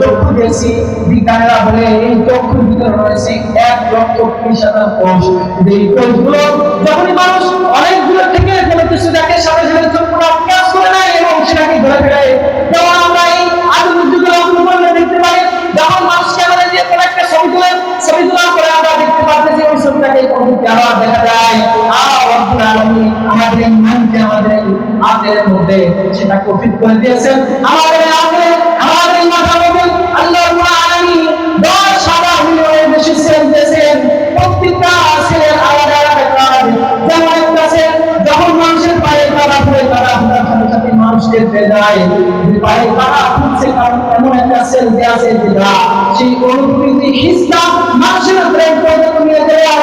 চক্ষু দিয়েছি বিজ্ঞানীরা বলে এই চক্ষুর ভিতরে রয়েছে এক লক্ষ ত্রিশ হাজার কোষ এই কোষগুলো যখনই মানুষ আমাদের মধ্যে? সেটা কফিট করে দিয়েছেন? মানুষের পায়ে কাদা মানুষকে বেজায় যে পায়ে কাদা ফুলছে কারণ এমন একটা সেল দেয়া আছে যেটা, সেই অনুভূতি হিসটা মানুষের ব্রেন পর্যন্ত নিয়ে যায় আর